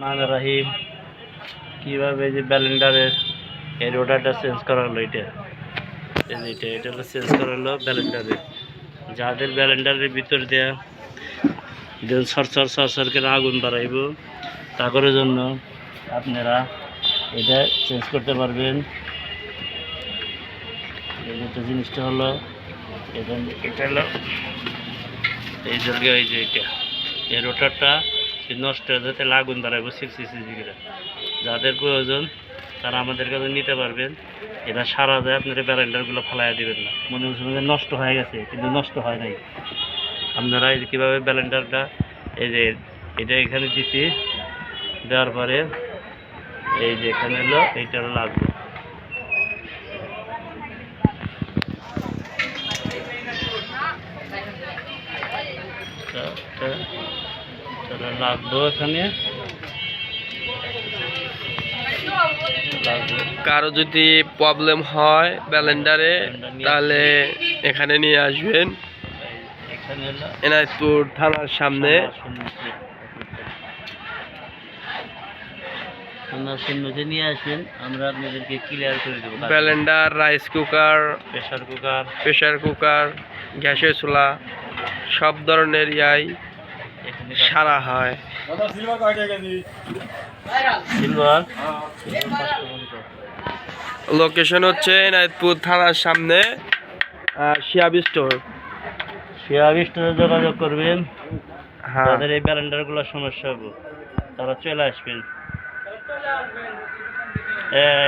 মান রাহিম। কীভাবে যে ব্যালেন্ডারের এই রোটারটা চেঞ্জ করা হলো এটা? এটা এটা চেঞ্জ করা হলো ব্যালেন্ডারে। যাদের ব্যালেন্ডারের ভিতর দেয়া যেন সরসর সরসর করে আগুন বাড়াইব, তাদের জন্য আপনারা এটা চেঞ্জ করতে পারবেন। এই যেটা জিনিসটা হলো, এটা এটা হলো, এই জায়গায় এই যে এটা, এই রোটারটা এই নষ্ট হয়ে যাতে আগুন বাড়াইব সিক্স সিসি করে যাদের প্রয়োজন, তারা আমাদের কাছে নিতে পারবেন। এটা সারা যায় আপনারা ব্যালেন্ডারগুলো ফালাই দিবেন না। মনে হচ্ছে নষ্ট হয়ে গেছে, কিন্তু নষ্ট হয় নাই। আপনারা কীভাবে ব্যালেন্ডারটা, এই যে এটা এখানে দিছি, দেওয়ার পরে এই যে এখানে হলো, এইটা লাগবে তাহলে লাগবো এখানে। কারও যদি প্রবলেম হয় ব্যালেন্ডারে তাহলে এখানে নিয়ে আসবেন। এনায়তপুর থানার সামনে। আপনার শূন্যকে নিয়ে আসবেন আমরা আপনাদেরকে ক্লিয়ার করে দেবো। Blender rice cooker pressure cooker pressure cooker গ্যাসের চুলা সব ধরনের ইয়াই সারা হয়। লোকেশন হচ্ছে এনায়তপুর থানার সামনে শিয়াবি স্টোর শিয়াবি স্টোরে যোগাযোগ করবেন। হ্যাঁ। যাদের এই ব্যালেন্ডারগুলো সমস্যা হবে। তারা চলে আসবেন।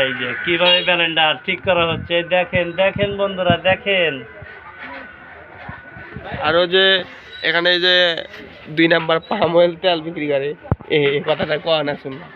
এই যে কীভাবে ব্যালেন্ডার ঠিক করা হচ্ছে? দেখেন দেখেন বন্ধুরা দেখেন। আরও যে এখানে যে দুই নাম্বার পাম অয়েল তেল বিক্রি করে। এ কথাটা কয় না শুনলাম।